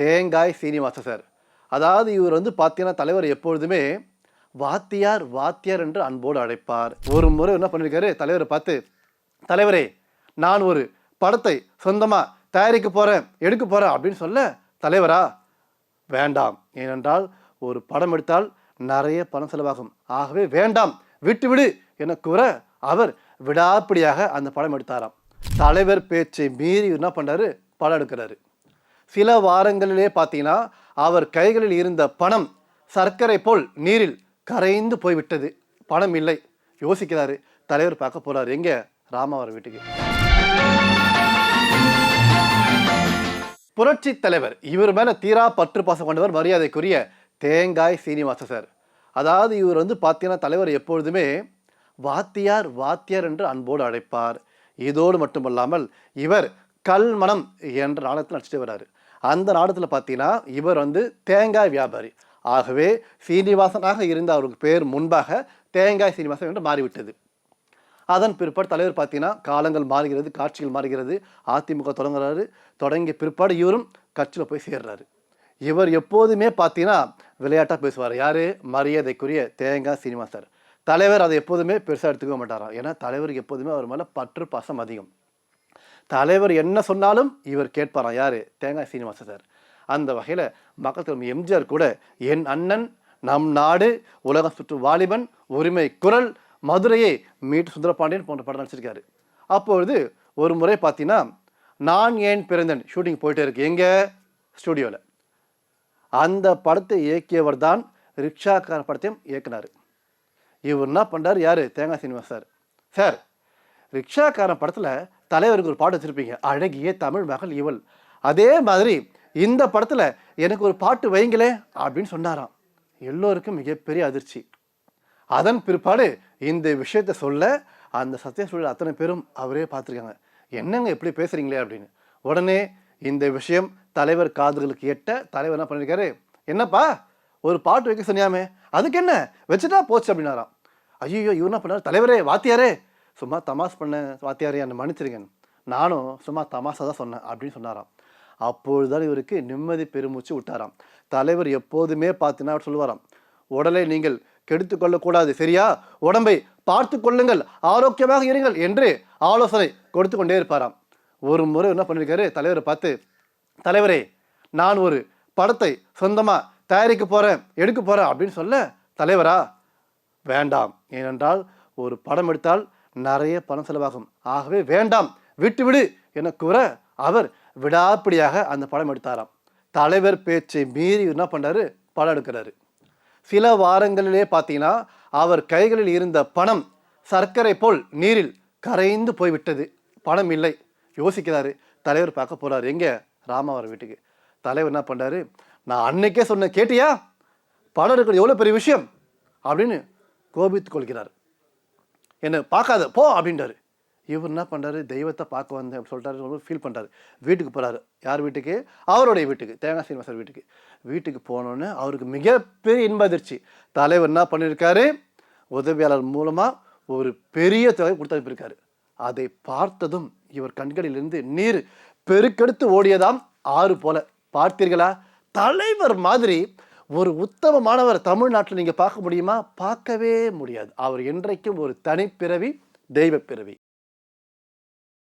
தேங்காய் சீனிவாச சார். அதாவது இவர் வந்து பார்த்தீங்கன்னா தலைவர் எப்பொழுதுமே வாத்தியார் வாத்தியார் என்று அன்போடு அழைப்பார். ஒரு முறை என்ன பண்ணியிருக்காரு தலைவரை பார்த்து தலைவரே நான் ஒரு படத்தை சொந்தமாக தயாரிக்க போகிறேன் எடுக்க போகிறேன் அப்படின்னு சொல்ல தலைவரா வேண்டாம். ஏனென்றால் ஒரு படம் எடுத்தால் நிறைய பணம் செலவாகும். ஆகவே வேண்டாம். விட்டு விடு என கூற அவர் விடாப்பிடியாக அந்த படம் எடுத்தாராம். தலைவர் பேச்சை மீறி என்ன பண்ணாரு படம் எடுக்கிறாரு. சில வாரங்களிலே பார்த்தீங்கன்னா அவர் கைகளில் இருந்த பணம் சர்க்கரை போல் நீரில் கரைந்து போய்விட்டது. பணம் இல்லை. யோசிக்கிறாரு. தலைவர் பார்க்க போறாரு. எங்க? ராமாவர் வீட்டுக்கு. புரட்சி தலைவர் இவர் மேல தீரா பற்று பாசம் கொண்டவர் மரியாதைக்குரிய தேங்காய் சீனிவாச சார். அதாவது இவர் வந்து பார்த்தீங்கன்னா தலைவர் எப்பொழுதுமே வாத்தியார் வாத்தியார் என்று அன்போடு அழைப்பார். இதோடு மட்டுமல்லாமல் இவர் கல்மணம் என்ற நாடகத்தில் நடிச்சிட்டு வர்றாரு. அந்த நாடகத்தில் பார்த்தீங்கன்னா இவர் வந்து தேங்காய் வியாபாரி. ஆகவே சீனிவாசனாக இருந்த அவருக்கு பேர் முன்பாக தேங்காய் சீனிவாசன் என்று மாறிவிட்டது. அதன் பிற்பாடு தலைவர் பார்த்தீங்கன்னா காலங்கள் மாறுகிறது காட்சிகள் மாறுகிறது. அதிமுக தொடங்குறாரு. தொடங்கிய பிற்பாடு இவரும் கட்சியில் போய் சேர்றாரு. இவர் எப்போதுமே பார்த்தீங்கன்னா விளையாட்டாக பேசுவார். யார்? மரியாதைக்குரிய தேங்காய் சீனிவாசர். தலைவர் அதை எப்போதுமே பெருசாக எடுத்துக்க மாட்டாராம். ஏன்னா தலைவருக்கு எப்போதுமே அவர் மேலே பற்று பாசம் அதிகம். தலைவர் என்ன சொன்னாலும் இவர் கேட்பாராம். யார்? தேங்காய் சீனிவாச சார். அந்த வகையில் மக்கள் தலைவர் எம்ஜிஆர் கூட என் அண்ணன் நம் நாடு உலகம் சுற்று வாலிபன் உரிமை குரல் மதுரையை மீட்டு சுந்தரபாண்டியன் போன்ற படம் நடிச்சிருக்காரு. அப்பொழுது ஒரு முறை பார்த்தீங்கன்னா நான் ஏன் பிறந்தேன்? ஷூட்டிங் போயிட்டே இருக்கு. எங்கே? ஸ்டுடியோவில் அந்த படத்தை இயக்கியவர் தான் ரிக்ஷாக்கார படத்தையும் இயக்குனார். இவர் என்ன பண்ணுறாரு யார்? தேங்காய் சீனிவாஸ் சார். சார் ரிக்ஷாக்காரன் படத்தில் தலைவருக்கு ஒரு பாட்டு வச்சுருப்பீங்க அழகிய தமிழ் மகள் இவள். அதே மாதிரி இந்த படத்தில் எனக்கு ஒரு பாட்டு வைங்களே அப்படின்னு சொன்னாராம். எல்லோருக்கும் மிகப்பெரிய அதிர்ச்சி. அதன் பிற்பாடு இந்த விஷயத்தை சொல்ல அந்த சத்திய சூழல் அத்தனை பேரும் அவரே பார்த்துருக்காங்க. என்னங்க எப்படி பேசுகிறீங்களே அப்படின்னு. உடனே இந்த விஷயம் தலைவர் காதுகளுக்கு எட்ட தலைவர் என்ன பண்ணியிருக்காரு என்னப்பா ஒரு பாட்டு வைக்க சொன்னியாமே அதுக்கு என்ன? வச்சுட்டா போச்சு அப்படின்னாராம். ஐயோ இவர் என்ன பண்ணார்? தலைவரே வாத்தியாரே சும்மா தமாஸ் பண்ண வாத்தியாரே என்னை மன்னிச்சிருங்க நானும் சும்மா தமாசாக தான் சொன்னேன் அப்படின்னு சொன்னாராம். அப்பொழுதுதான் இவருக்கு நிம்மதி பெருமூச்சு விட்டாராம். தலைவர் எப்போதுமே பார்த்தீங்கன்னா அவர் சொல்லுவாராம் உடலை நீங்கள் கெடுத்து கொள்ளக்கூடாது சரியா? உடம்பை பார்த்து கொள்ளுங்கள் ஆரோக்கியமாக இருங்கள் என்று ஆலோசனை கொடுத்து கொண்டே இருப்பாராம். ஒரு முறை என்ன பண்ணியிருக்காரு? தலைவரை பார்த்து தலைவரே நான் ஒரு படத்தை சொந்தமாக தயாரிக்க போகிறேன் எடுக்க போகிறேன் அப்படின்னு சொல்ல தலைவரா வேண்டாம். ஏனென்றால் ஒரு படம் எடுத்தால் நிறைய பணம் செலவாகும். ஆகவே வேண்டாம் விட்டு விடு என கூற அவர் விடாப்பிடியாக அந்த படம் எடுத்தாராம். தலைவர் பேச்சை மீறி என்ன பண்ணாரு படம் எடுக்கிறாரு. சில வாரங்களிலே பார்த்தீங்கன்னா அவர் கைகளில் இருந்த பணம் சர்க்கரை போல் நீரில் கரைந்து போய்விட்டது. பணம் இல்லை. யோசிக்கிறாரு. தலைவர் பார்க்க போகிறார் எங்கே? ராமாவரம் வீட்டுக்கு. தலைவர் என்ன பண்ணுறாரு நான் அன்னைக்கே சொன்னேன் கேட்டியா? படம் எடுக்கிறது எவ்வளோ பெரிய விஷயம்? அப்படின்னு கோபித்து கொள்கிறார். என்னை பார்க்காத போ அப்படின்றாரு இவர் என்ன பண்ணுறாரு தெய்வத்தை பார்க்க வந்தேன் அப்படின்னு சொல்லிட்டாரு. ரொம்ப ஃபீல் பண்ணுறாரு வீட்டுக்கு போகிறாரு யார் வீட்டுக்கு? அவருடைய வீட்டுக்கு. தேங்காய் சீனிவாசர் வீட்டுக்கு. வீட்டுக்கு போனோன்னே அவருக்கு மிகப்பெரிய இன்ப அதிர்ச்சி. தலைவர் என்ன பண்ணியிருக்காரு உதவியாளர் மூலமாக ஒரு பெரிய தொகை கொடுத்து அனுப்பியிருக்காரு. அதை பார்த்ததும் இவர் கண்களிலிருந்து நீர் பெருக்கெடுத்து ஓடியதாம். ஆறு போல. பார்த்தீர்களா? தலைவர் மாதிரி ஒரு உத்தமமானவர் தமிழ்நாட்டில் நீங்கள் பார்க்க முடியுமா? பார்க்கவே முடியாது. அவர் என்றைக்கும் ஒரு தனிப்பிறவி தெய்வப்பிறவி.